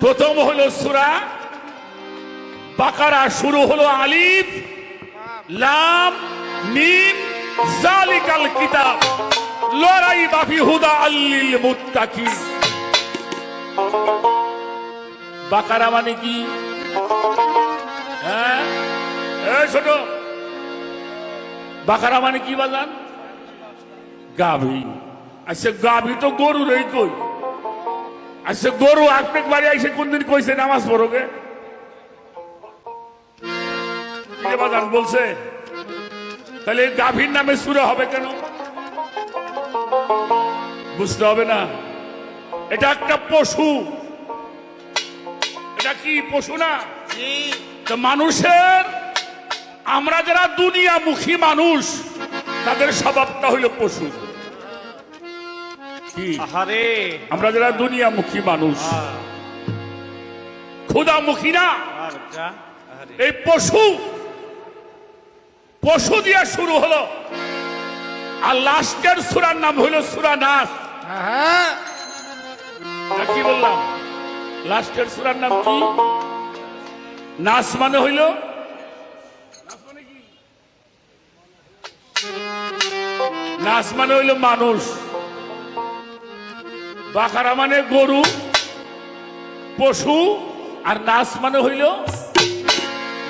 প্রথম হলো সুরা বাকারা, শুরু হলো আলিফ, লাম, মিম জালিকাল কিতাব। লড়াই বাফি হুদা আল্লিল মুত্তাকি বাকারা মানে কি? হ্যাঁ? ছোট বাকারা মানে কি বাজান? গাভী। আচ্ছা গাভী তো গরু রেই কই? আচ্ছা গরু আপনার বাড়ি আইসে কোনদিন কইছে নামাজ বাজান বলছে তাহলে গাভীর নামে সুরে হবে কেন? বুঝতে হবে না। এটা একটা পশু। এটা কি পশু না? তো মানুষের আমরা যারা দুনিয়ামুখী মানুষ তাদের স্বভাবটা হইল পশু। আহারে। আমরা যারা দুনিয়ামুখী মানুষ ক্ষুদামুখী না। আর যা আহারে। এই পশু পশু দিয়ে শুরু হলো। আর লাস্টের সুরার নাম হইল সুরা নাস। এটা কি বললাম? লাস্টের সুরার নাম কি? নাস মানে হইল? নাস মানে হইল মানুষ। বাকারা মানে গরু, পশু, আর নাচ মানে হইল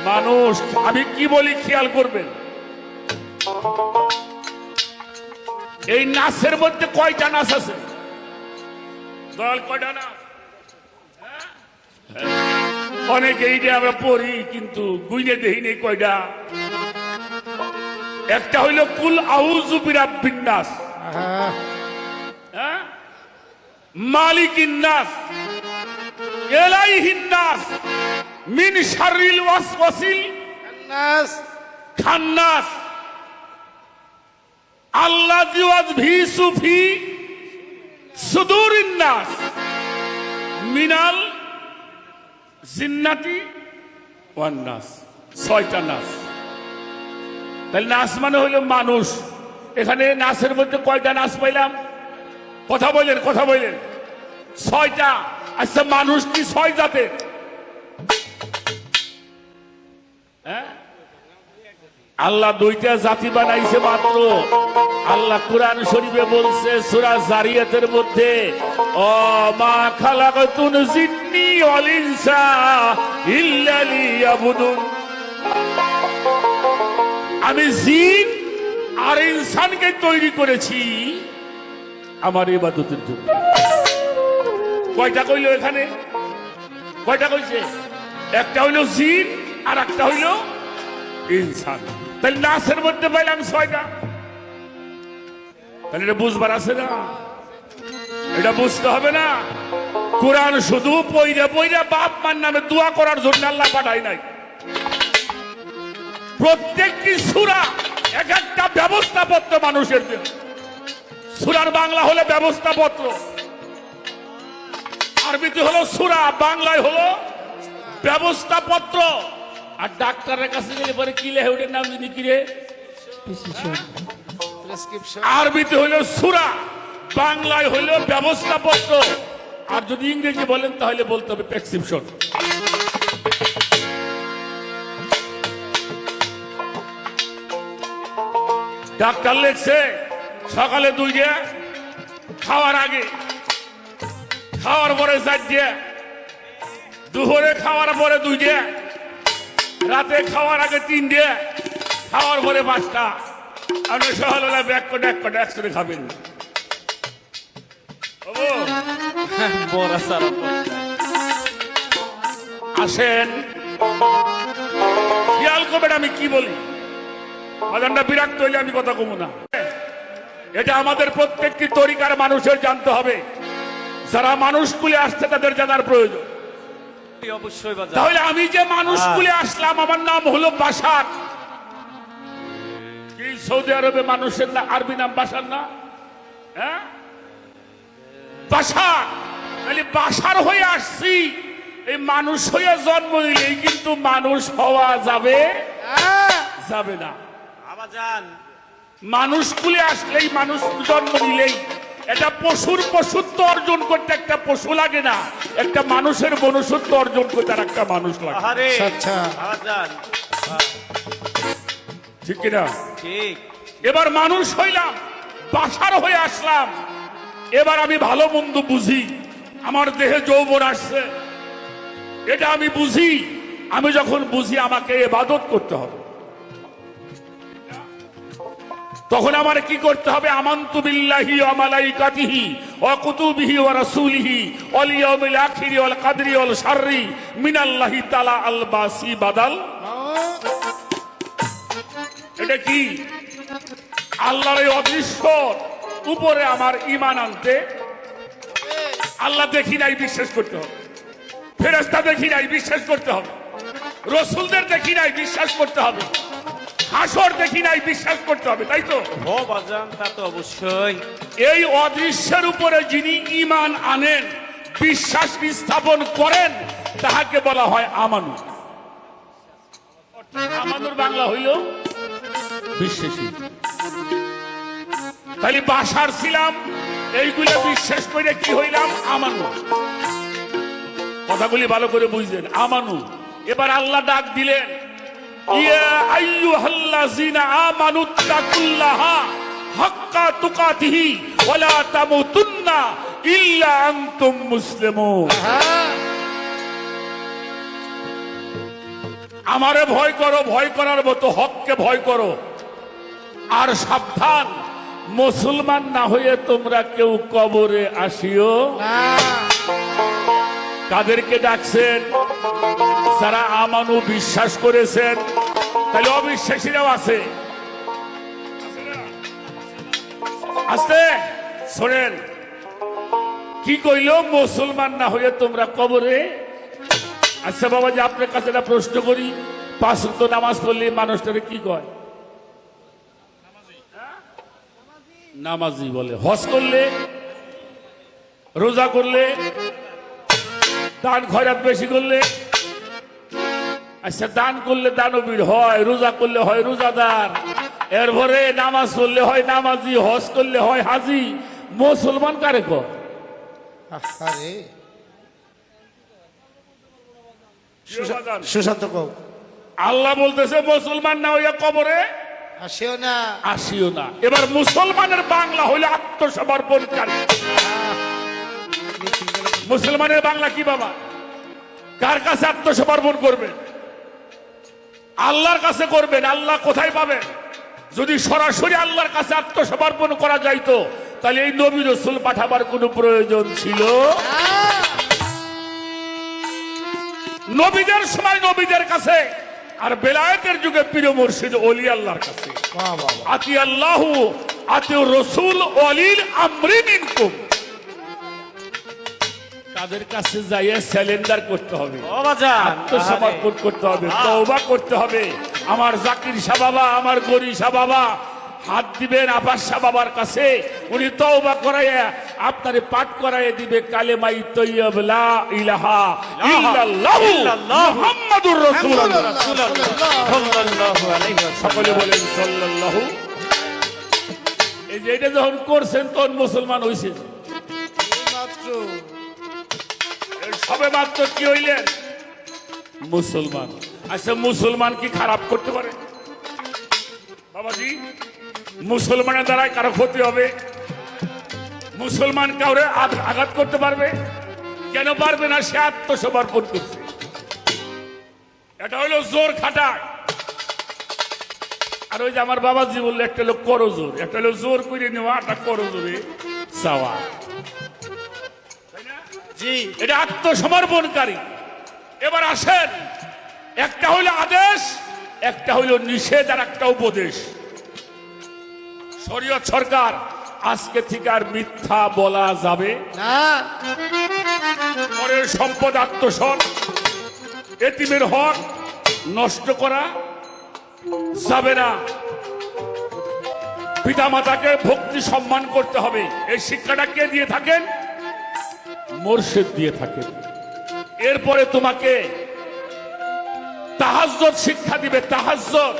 মানুষ। আমি কি বলি খেয়াল করবেন? এই নাচের মধ্যে কয়টা নাচ আছে? দল কয়টা নাচ হ্যাঁ? অনেকে এই যে আমরা পড়ি, কিন্তু গুইলে দেখি নেই কয়টা। একটা হইল কুল আউজু বিরাব্বিন নাস। হ্যাঁ মালিকিন নাস এলাইহিন নাস মিন শারিল ওয়াসওয়াসিল খান্নাস। আল্লাহ জিওয়াজ ভি সুফি সুদুরিন নাস মিনাল জিন্নাতি ওয়ান নাস ছয়টা নাস। তাহলে নাচ মানে হইল মানুষ। এখানে নাচের মধ্যে কয়টা নাচ পাইলাম? কথা বললেন কথা বললেন। ছয়টা আচ্ছা মানুষ কি ছয় জাতের? হ্যাঁ? আল্লাহ দুইটা জাতি বানাইছে মাত্র। আল্লাহ কোরআন শরীফে বলছে, সুরা জারিয়াতের মধ্যে, ও মা খালাকাতুন জিন্নি ওয়াল ইনসা ইল্লা লিয়াবুদুন। আমি জিন আর ইনসানকে তৈরি করেছি। আমার ইবাদতের জন্য কয়টা কইল এখানে? কয়টা কইছে? একটা হইল জিন আর একটা হইল ইনসান। তাহলে নাচের মধ্যে পাইলাম ছয়টা। তাহলে এটা বুঝবার আছে না? এটা বুঝতে হবে না? কোরআন শুধু পইরা পইরা বাপ মার নামে দোয়া করার জন্য আল্লাহ পাঠাই নাই। প্রত্যেকটি সুরা এক একটা ব্যবস্থাপত্র মানুষের জন্য। সুরার বাংলা হলে ব্যবস্থাপত্র। আরবিতে হলো সুরা বাংলায় হলো ব্যবস্থাপত্র। আর ডাক্তারের কাছে গেলে পরে কি লেহে ওটার নাম যিনি কি রে? আরবিতে হলো সুরা বাংলায় হলো ব্যবস্থাপত্র। আর যদি ইংরেজি বলেন তাহলে বলতে হবে প্রেসক্রিপশন। ডাক্তার লেখছে সকালে দুই দিয়ে খাওয়ার আগে। খাওয়ার পরে চার দিয়ে দুপুরে খাওয়ার পরে দুই দিয়ে রাতে খাওয়ার আগে তিন দিয়ে খাওয়ার পরে পাঁচটা। আপনি সকাল সকালবেলা ব্যাগ করে এক করে একসাথে খাবেন আসেন। খেয়াল করবেন আমি কি বলি। বাজানটা বিরাট হইলে আমি কথা কমু না। এটা আমাদের প্রত্যেকটি তরিকার মানুষের জানতে হবে। যারা মানুষগুলি আসছে তাদের জানার প্রয়োজন। অবশ্যই বাজার। তাহলে আমি যে মানুষগুলি আসলাম আমার নাম হলো বাসার কি সৌদি আরবে মানুষের না আরবি নাম বাসার না? হ্যাঁ? বাসার তাহলে বাসার হয়ে আসছি। এই মানুষ হয়ে জন্ম নিলেই কিন্তু মানুষ হওয়া যাবে যাবে না। আবার যান। মানুষগুলি আসলেই মানুষ জন্ম নিলেই। এটা পশুর পশুত্ব অর্জন করতে একটা পশু লাগে না। একটা মানুষের মনুষ্যত্ব অর্জন করতে আর একটা মানুষ লাগে। আচ্ছা। ঠিক কিনা ঠিক। এবার মানুষ হইলাম বাসার হয়ে আসলাম। এবার আমি ভালো মন্দ বুঝি। আমার দেহে যৌবন আসছে। এটা আমি বুঝি। আমি যখন বুঝি আমাকে এবাদত করতে হবে। তখন আমার কি করতে হবে? আমান্তু কদরি মিনাল্লাহি বাদাল। কি? আল্লাহর এই অদৃশ্য উপরে আমার ইমান আনতে আল্লাহ দেখি নাই, বিশ্বাস করতে হবে। ফেরেস্তা দেখি নাই, বিশ্বাস করতে হবে। রসুলদের দেখি নাই, বিশ্বাস করতে হবে। হাসর দেখি নাই বিশ্বাস করতে হবে তাই তো? ও বাজান তা তো অবশ্যই। এই অদৃশ্যের উপরে যিনি ইমান আনেন বিশ্বাস স্থাপন করেন তাহাকে বলা হয় আমানু। আমানুর বাংলা হইল বিশ্বাসী। তাহলে বাসার ছিলাম এইগুলো বিশ্বাস করে কি হইলাম? আমানু। কথাগুলি ভালো করে বুঝলেন আমানু। এবার আল্লাহ ডাক দিলেন ইয়া আইয়ুহাল্লাযিনা আমানু হাক্কা তুকাতিহি ওয়ালা তামুতুন্না ইল্লা আনতুম মুসলিমুন। আমারে ভয় করো ভয় করার মতো হককে ভয় করো। আর সাবধান মুসলমান না হয়ে তোমরা কেউ কবরে আসিও। কাদেরকে ডাকছেন? যারা আমানু বিশ্বাস করেছেন, তাহলে অবিশ্বাসীরাও আছে। আস্তে, শোনেন, কি কইল? মুসলমান না হয়ে তোমরা কবরে? আচ্ছা বাবা যে আপনার কাছে একটা প্রশ্ন করি। পাঁচ তো নামাজ পড়লে মানুষটারে কি কয়? নামাজি বলে। হজ করলে? রোজা করলে? দান খয়রাত বেশি করলে? আচ্ছা দান করলে দানবীর হয় রোজা করলে হয় রোজাদার। এরপরে নামাজ পড়লে হয় নামাজি হজ করলে হয় হাজি। মুসলমান কারে কয়? সুশান্ত আল্লাহ বলতেছে মুসলমান না হইয়া কবরে? আসেও না। আসিও না। এবার মুসলমানের বাংলা হইলে আত্মসমর্পণকারী মুসলমানের বাংলা কি বাবা? কার কাছে আত্মসমর্পণ করবেন আল্লাহর কাছে করবেন আল্লাহ কোথায় পাবেন? যদি সরাসরি আল্লাহর কাছে আত্মসমর্পণ করা যাইতো তাহলে এই নবী রসুল পাঠাবার কোনো প্রয়োজন ছিল? নবীদের সময় নবীদের কাছে আর বেলায়েতের যুগে প্রিয় মুর্শিদ অলি আল্লাহর কাছে। আতি আল্লাহ আতি রসুল অলিল আমরি মিনকুম। তাদের কাছে যাইয়ে স্যালেন্ডার করতে হবে। আত্মসমর্পণ করতে হবে তওবা করতে হবে। আমার জাকির শাহ বাবা আমার গরি শাহ বাবা হাত দিবেন আবার শাহ বাবার কাছে। উনি তওবা করাইয়া আপনারে পাঠ করাইয়া দিবে কালেমাই তৈয়ব লা ইলাহা ইল্লাল্লাহু মুহাম্মাদুর রাসূলুল্লাহ। সাল্লাল্লাহু আলাইহি সকলে বলেন সাল্লাল্লাহু। এই যে এটা যখন করছেন তখন মুসলমান হইছে। সবে মাত্র কি হইলেন মুসলমান। আচ্ছা মুসলমান কি খারাপ করতে পারে? বাবাজি, মুসলমানের দ্বারাই কারও ক্ষতি হবে? মুসলমান কাউরে আঘ- আঘাত করতে পারবে? কেন পারবে না? সে আত্মসমর্পণ করছে। এটা হলো জোর খাটায়। আর ওই যে আমার বাবাজি বলল, একটা হলো করো জোর একটা লোক জোর করে নেওয়া, একটা করো জোরে চাওয়া। জি। এটা আত্মসমর্পণকারী। এবার আসেন। একটা হইল আদেশ একটা হইল নিষেধ আর একটা উপদেশ। শরীয়ত সরকার আজকে থেকে আর মিথ্যা বলা যাবে? না। পরের সম্পদ আত্মসন এতিমের হক নষ্ট করা যাবে না। পিতা মাতাকে ভক্তি সম্মান করতে হবে। এই শিক্ষাটা কে দিয়ে থাকেন? মোর্শেদ দিয়ে থাকেন এরপরে তোমাকে তাহাজ্জত শিক্ষা দিবে তাহাজ্জত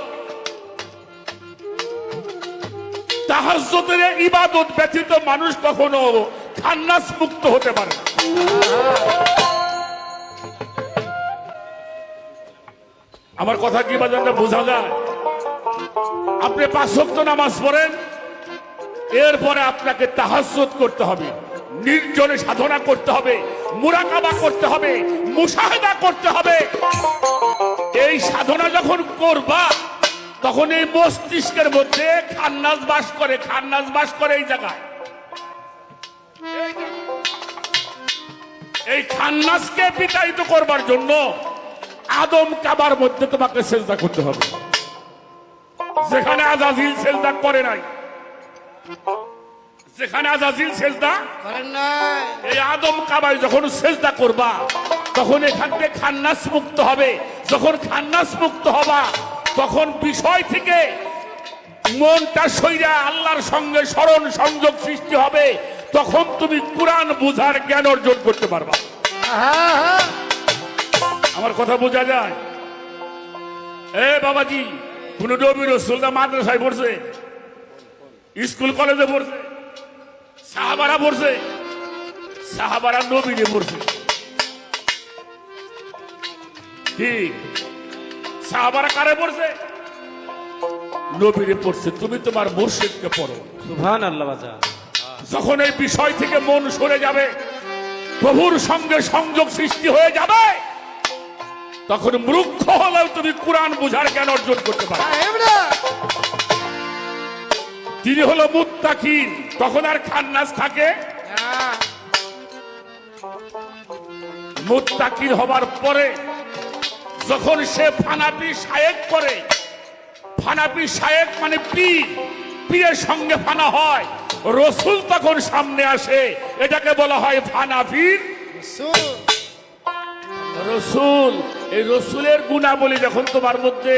তাহাজ্জুদের ইবাদত ব্যতীত মানুষ কখনো খান্নাস মুক্ত হতে পারে আমার কথা কি বাজানটা বোঝা যায়? আপনি পাঁচ ওয়াক্ত নামাজ পড়েন, এরপরে আপনাকে তাহাজ্জুদ করতে হবে। নির্জনে সাধনা করতে হবে, মুরাকাবা করতে হবে, মুশাহেদা করতে হবে। এই সাধনা যখন করবা, তখন এই মস্তিষ্কের মধ্যে খান্নাস বাস করে খান্নাস বাস করে এই জায়গায়। এই খান্নাসকে বিতাড়িত করবার জন্য আদম কাবার মধ্যে তোমাকে সেজদা করতে হবে। যেখানে আজাজিল সেজদা করে নাই। যেখানে আজাজিল সেজদা করেন নাই। এই আদম কাবায় যখন সেজদা করবা তখন এখান থেকে খান্নাস মুক্ত হবে। যখন খান্নাস মুক্ত হবা তখন বিষয় থেকে মনটা সইরা আল্লাহর সঙ্গে স্মরণ সংযোগ সৃষ্টি হবে। তখন তুমি কোরআন বুঝার জ্ঞান অর্জন করতে পারবা। আমার কথা বোঝা যায়? এ বাবাজি কোন নবী রসুলদা মাদ্রাসায় পড়ছে? স্কুল কলেজে পড়ছে? সাহাবারা পড়ছে সাহাবারা নবীরে পড়ছে কি? সাহাবারা কারে পড়ছে নবীরে পড়ছে তুমি তোমার মুর্শিদকে পড়ো। সুভান আল্লাহ যখন এই বিষয় থেকে মন সরে যাবে প্রভুর সঙ্গে সংযোগ সৃষ্টি হয়ে যাবে তখন মূর্খ হলেও তুমি কোরআন বুঝার জ্ঞান অর্জন করতে পারো। না তিনি হলো মুত্তাকিন। তখন আর খান্নাস থাকে? মুত্তাকিন হবার পরে যখন সে ফানাপি শায়েক করে, ফানাপি শায়েক মানে পীর। পীরের সঙ্গে ফানা হয়। রসুল তখন সামনে আসে, এটাকে বলা হয় ফানাফির রসুল, এই রসুলের গুণাবলী যখন তোমার মধ্যে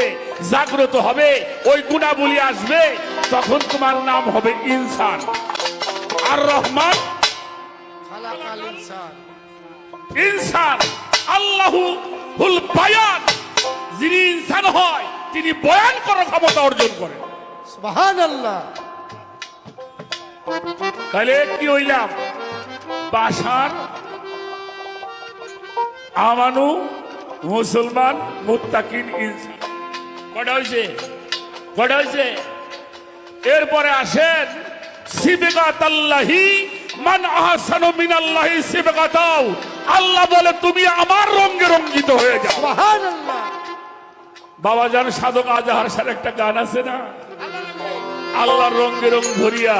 জাগ্রত হবে, ওই গুণাবলী আসবে তখন তোমার নাম হবে ইনসান। আর রহমান? ইনসান। আল্লাহু হুল বায়ান। যিনি ইনসান হয় তিনি বয়ান করার ক্ষমতা অর্জন করেন। তাহলে কি হইলাম? বাসার আমানু মুসলমান মুত্তাকিন ইনসান। কটা হয়েছে কটা হয়েছে এরপরে আসেন মান আহসানু মিনাল্লাহি আল্লাহ বলে তুমি আমার রঙে রঞ্জিত হয়ে যাও। সুবহানাল্লাহ। বাবা জান সাধক আজাহার সার একটা গান আছে না? আল্লাহর রঙে রং ধরিয়া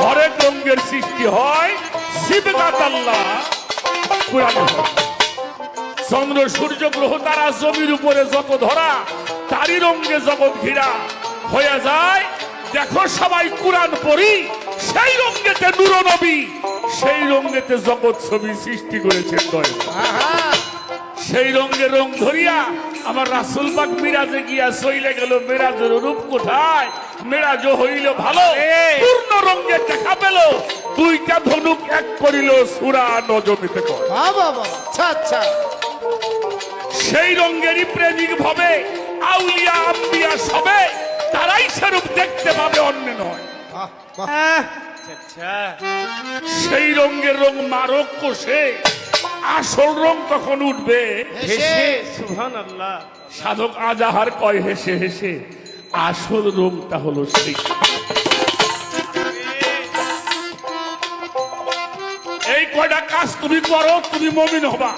হরেক রঙের সৃষ্টি হয় হয়। চন্দ্র সূর্য গ্রহ তারা জমির উপরে যত ধরা তারই রঙ্গে জগৎ ঘিরা হয়ে যায় দেখো সবাই কোরআন পড়ি সেই নুর নবী সেই রঙেতে জগৎ ছবি সৃষ্টি করেছেন দয় সেই রঙে রং ধরিয়া আমার রাসুল পাক মিরাজে গিয়া সইলে গেল মেরাজের রূপ কোথায়? মেরাজ হইল ভালো পূর্ণ রঙে দেখা পেল দুইটা ধনুক এক করিল সুরা নজমিতে কর আচ্ছা আচ্ছা। সেই রঙেরই প্রেমিক ভাবে আউলিয়া আম্বিয়া সবে তারাই সেরূপ দেখতে পাবে অন্য নয়। বাহ বাহ। আচ্ছা। সেই রঙের রং মারক কোষে আসল রং তখন উঠবে। হেসে। সুভান আল্লাহ সাধক আজাহার কয় হেসে হেসে। আসল রংটা হলো সেই। এই কয়টা কাজ তুমি করো তুমি মমিন হবা।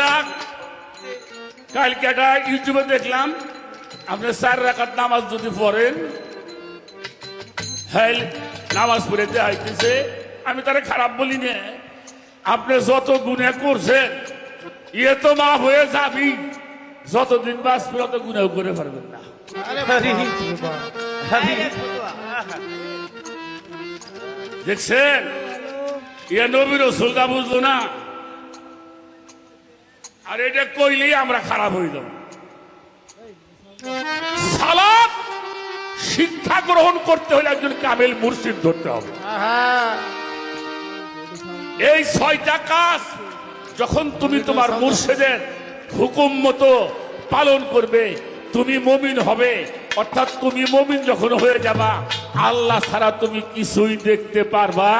রাখ। কালকে একটা ইউটিউবে দেখলাম আপনি চার রাখার নামাজ যদি পড়েন হ্যাঁ নামাজ পড়ে আইতেছে। আমি তারা খারাপ বলি না। আপনি যত গুণে করছেন ইয়ে তো মা হয়ে যাবি যতদিন বাঁচবে তত গুণেও করে পারবেন না। দেখছেন? ইয়ে নবীর সুলতা বুঝলো না। আর এটা কইলেই আমরা খারাপ হয়ে যাব। সালাদ শিক্ষা গ্রহণ করতে হলে একজন কামেল মুর্শিদ ধরতে হবে। এই ছয়টা কাজ যখন তুমি তোমার মুর্শিদের হুকুম মতো পালন করবে, তুমি মমিন হবে, অর্থাৎ তুমি মমিন যখন হয়ে যাবা, আল্লাহ ছাড়া তুমি কিছুই দেখতে পারবা